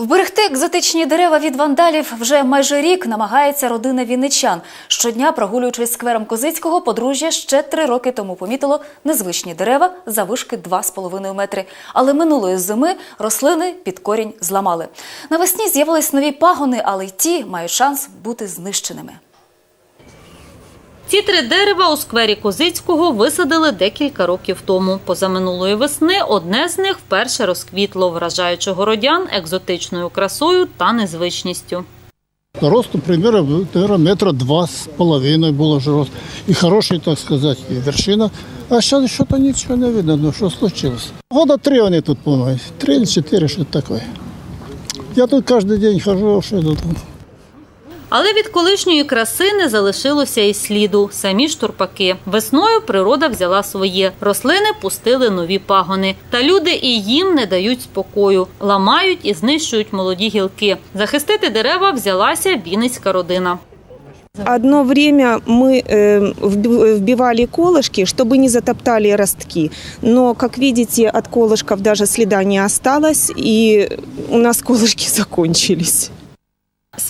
Вберегти екзотичні дерева від вандалів вже майже рік намагається родина вінничан. Щодня, прогулюючись сквером Козицького, подружжя ще три роки тому помітило незвичні дерева за вишки 2,5 метри. Але минулої зими рослини під корінь зламали. Навесні з'явились нові пагони, але й ті мають шанс бути знищеними. Ці три дерева у сквері Козицького висадили декілька років тому. Позаминулої весни одне з них вперше розквітло, вражаючи городян екзотичною красою та незвичністю. Росту примерно, наверное, метра два с половиной было же рост. И хороший, так сказать, и вершина. А сейчас что-то ничего не видно, ну что случилось. Года три они тут, по-моему, три или четыре, что-то такое. Я тут каждый день хожу, а что тут. Але від колишньої краси не залишилося і сліду. Самі ж турпаки. Весною природа взяла своє. Рослини пустили нові пагони. Та люди і їм не дають спокою. Ламають і знищують молоді гілки. Захистити дерева взялася вінницька родина. Одно время мы э, вби- вбивали колышки, чтобы не затоптали ростки. Но, как видите, от колышков даже следа не осталось, и у нас колышки закончились.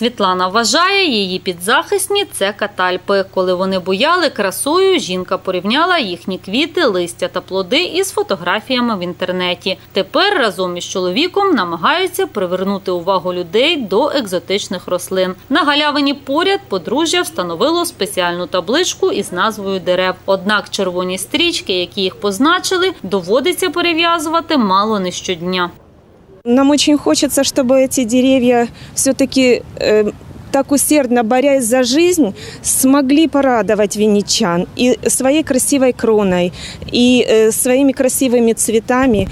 Світлана вважає, її підзахисні це катальпи. Коли вони буяли красою, жінка порівняла їхні квіти, листя та плоди із фотографіями в інтернеті. Тепер разом із чоловіком намагаються привернути увагу людей до екзотичних рослин. На галявині поряд подружжя встановило спеціальну табличку із назвою дерев. Однак червоні стрічки, які їх позначили, доводиться перев'язувати мало не щодня. Нам очень хочется, чтобы эти деревья все-таки так усердно борясь за жизнь, смогли порадовать винничан и своей красивой кроной, и э, своими красивыми цветами.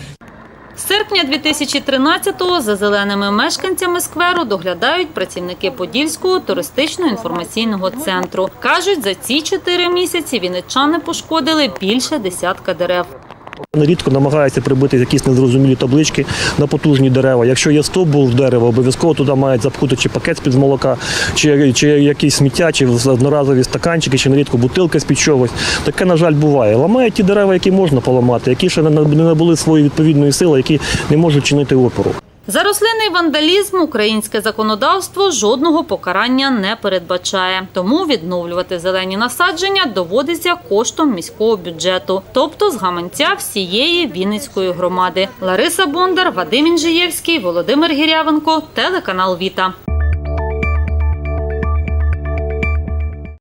З серпня 2013-го за зеленими мешканцями скверу доглядають працівники Подільського туристично-інформаційного центру. Кажуть, за ці чотири місяці вінничани пошкодили більше десятка дерев. Нерідко намагаються прибити якісь незрозумілі таблички на потужні дерева. Якщо є стовбур дерева, обов'язково туди мають запхути чи пакет з-під молока, чи, чи якісь сміття, чи одноразові стаканчики, чи нерідко бутилка з-під чогось. Таке, на жаль, буває. Ламають ті дерева, які можна поламати, які ще не набули своєї відповідної сили, які не можуть чинити опору. За рослинний вандалізм українське законодавство жодного покарання не передбачає. Тому відновлювати зелені насадження доводиться коштом міського бюджету, тобто з гаманця всієї Вінницької громади. Лариса Бондар, Вадим Інжиєвський, Володимир Гірявенко, телеканал Віта.